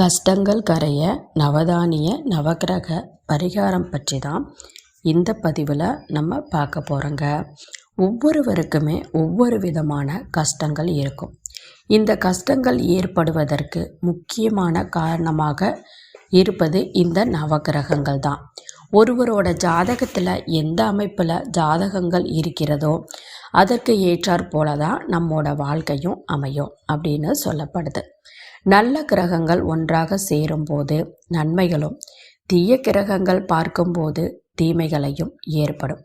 கஷ்டங்கள் கரைய நவதானிய நவக்கிரக பரிகாரம் பற்றி தான் இந்த பதிவில் நம்ம பார்க்க போகிறோங்க ஒவ்வொருவருக்குமே ஒவ்வொரு விதமான கஷ்டங்கள் இருக்கும். இந்த கஷ்டங்கள் ஏற்படுவதற்கு முக்கியமான காரணமாக இருப்பது இந்த நவக்கிரகங்கள் தான். ஒருவரோட ஜாதகத்தில் எந்த அமைப்பில் ஜாதகங்கள் இருக்கிறதோ அதற்கு ஏற்றாற் போல தான் நம்மோட வாழ்க்கையும் அமையும் அப்படின்னு சொல்லப்படுது. நல்ல கிரகங்கள் ஒன்றாக சேரும்போது நன்மைகளும் தீய கிரகங்கள் பார்க்கும்போது தீமைகளையும் ஏற்படும்.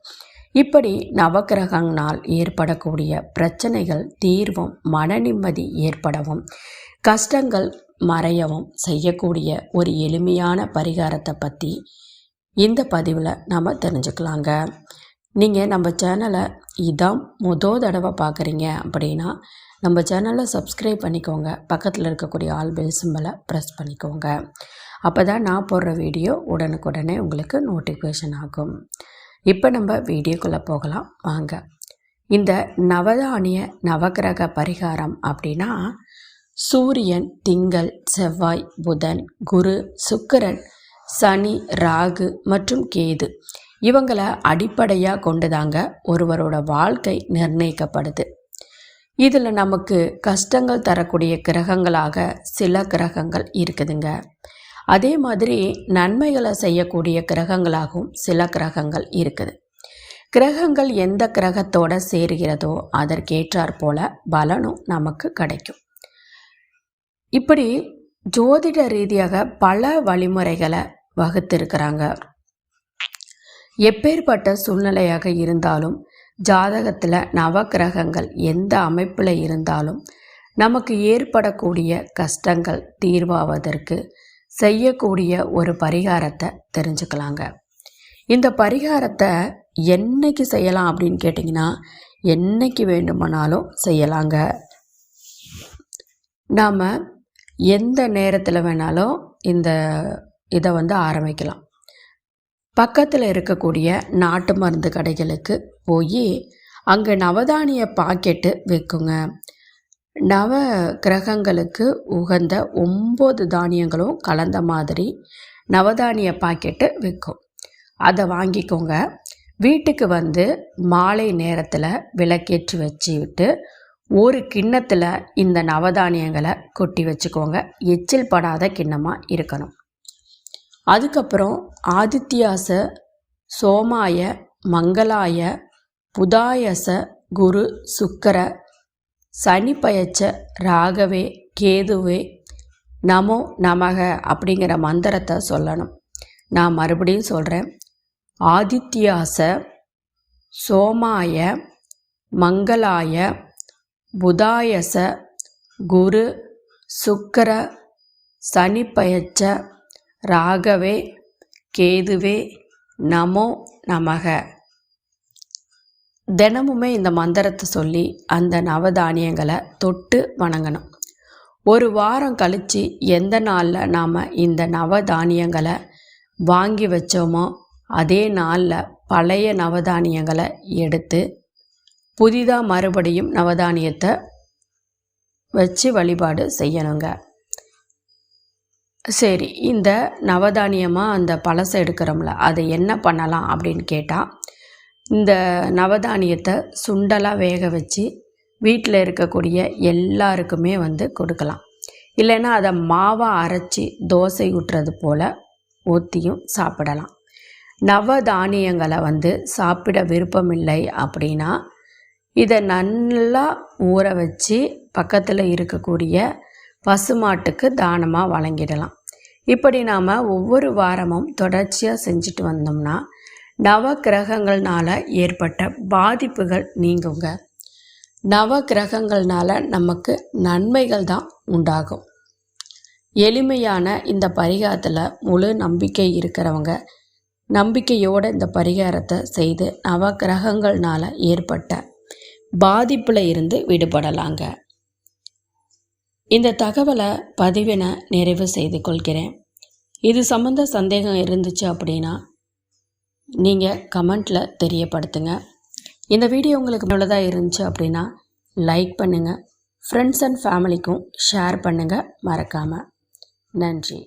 இப்படி நவக்கிரகங்களால் ஏற்படக்கூடிய பிரச்சனைகள் தீர்வும் மன நிம்மதி ஏற்படவும் கஷ்டங்கள் மறையவும் செய்யக்கூடிய ஒரு எளிமையான பரிகாரத்தை பற்றி இந்த பதிவில் நம்ம தெரிஞ்சுக்கலாங்க. நீங்கள் நம்ம சேனலை இதான் முதல் தடவை பார்க்குறீங்க அப்படின்னா நம்ம சேனலை சப்ஸ்கிரைப் பண்ணிக்கோங்க. பக்கத்தில் இருக்கக்கூடிய ஆல் பெல் சிம்பலை ப்ரெஸ் பண்ணிக்கோங்க. அப்போ தான் நான் போடுற வீடியோ உடனுக்குடனே உங்களுக்கு நோட்டிஃபிகேஷன் ஆகும். இப்போ நம்ம வீடியோக்குள்ளே போகலாம். வாங்க. இந்த நவதானிய நவக்கிரக பரிகாரம் அப்படின்னா சூரியன் திங்கள் செவ்வாய் புதன் குரு சுக்கிரன் சனி ராகு மற்றும் கேது. இவங்களை அடிப்படையாக கொண்டுதாங்க ஒருவரோட வாழ்க்கை நிர்ணயிக்கப்படுது. இதில் நமக்கு கஷ்டங்கள் தரக்கூடிய கிரகங்களாக சில கிரகங்கள் இருக்குதுங்க. அதே மாதிரி நன்மைகளை செய்யக்கூடிய கிரகங்களாகவும் சில கிரகங்கள் இருக்குது. கிரகங்கள் எந்த கிரகத்தோட சேருகிறதோ அதற்கேற்றாற் போல பலனும் நமக்கு கிடைக்கும். இப்படி ஜோதிட ரீதியாக பல வழிமுறைகளை வகுத்திருக்கிறாங்க. எப்பேற்பட்ட சூழ்நிலையாக இருந்தாலும் ஜாதகத்தில் நவக்கிரகங்கள் எந்த அமைப்பில் இருந்தாலும் நமக்கு ஏற்படக்கூடிய கஷ்டங்கள் தீர்வாவதற்கு செய்யக்கூடிய ஒரு பரிகாரத்தை தெரிஞ்சுக்கலாங்க. இந்த பரிகாரத்தை என்னைக்கு செய்யலாம் அப்படின்னு கேட்டிங்கன்னா என்னைக்கு வேண்டுமானாலும் செய்யலாங்க. நாம் எந்த நேரத்தில் வேணாலும் இந்த இதை வந்து ஆரம்பிக்கலாம். பக்கத்தில் இருக்கக்கூடிய நாட்டு மருந்து கடைகளுக்கு போய் அங்கே நவதானிய பாக்கெட்டு விற்குங்க நவ கிரகங்களுக்கு உகந்த ஒம்பது தானியங்களும் கலந்த மாதிரி நவதானிய பாக்கெட்டு விற்கும் அதை வாங்கிக்கோங்க. வீட்டுக்கு வந்து மாலை நேரத்தில் விளக்கேற்றி வச்சுக்கிட்டு ஒரு கிண்ணத்தில் இந்த நவதானியங்களை கொட்டி வச்சுக்கோங்க. எச்சில் படாத கிண்ணமாக இருக்கணும். அதுக்கப்புறம் ஆதித்யாச சோமாய மங்களாய புதாயச குரு சுக்கர சனி பயச்ச ராகவே கேதுவே நமோ நமக அப்படிங்கிற மந்திரத்தை சொல்லணும். நான் மறுபடியும் சொல்கிறேன் ஆதித்யாச சோமாய மங்களாய புதாயச குரு சுக்கர சனி பயச்ச ராகவே கேதுவே நமோ நமக. தினமுமே இந்த மந்திரத்தை சொல்லி அந்த நவதானியங்களை தொட்டு வணங்கணும். ஒரு வாரம் கழித்து எந்த நாளில் நாம் இந்த நவதானியங்களை வாங்கி வச்சோமோ அதே நாளில் பழைய நவதானியங்களை எடுத்து புதிதாக மறுபடியும் நவதானியத்தை வச்சு வழிபாடு செய்யணுங்க. சரி இந்த நவதானியமாக அந்த பழசை எடுக்கிறோம்ல அதை என்ன பண்ணலாம் அப்படின்னு கேட்டால் இந்த நவதானியத்தை சுண்டலாக வேக வச்சு வீட்டில் இருக்கக்கூடிய எல்லாருக்குமே வந்து கொடுக்கலாம். இல்லைன்னா அதை மாவாக அரைச்சி தோசை ஊட்டுறது போல் ஊற்றியும் சாப்பிடலாம். நவதானியங்களை வந்து சாப்பிட விருப்பமில்லை அப்படின்னா இதை நல்லா ஊற வச்சு பக்கத்தில் இருக்கக்கூடிய பசுமாட்டுக்கு தானமாக வழங்கிடலாம். இப்படி நாம் ஒவ்வொரு வாரமும் தொடர்ச்சியாக செஞ்சுட்டு வந்தோம்னா நவ கிரகங்கள்னால ஏற்பட்ட பாதிப்புகள் நீங்குங்க. நவ கிரகங்கள்னால நமக்கு நன்மைகள் தான் உண்டாகும். எளிமையான இந்த பரிகாரத்தில் முழு நம்பிக்கை இருக்கிறவங்க நம்பிக்கையோடு இந்த பரிகாரத்தை செய்து நவ கிரகங்கள்னால ஏற்பட்ட பாதிப்பில் இருந்து விடுபடலாங்க. இந்த தகவலை பதிவினை நிறைவு செய்து கொள்கிறேன். இது சம்மந்த சந்தேகம் இருந்துச்சு அப்படின்னா நீங்கள் கமெண்ட்டில் தெரியப்படுத்துங்க. இந்த வீடியோ உங்களுக்கு நல்லதாக இருந்துச்சு அப்படின்னா லைக் பண்ணுங்கள் ஃப்ரெண்ட்ஸ் அண்ட் ஃபேமிலிக்கும் ஷேர் பண்ணுங்கள் மறக்காமல் நன்றி.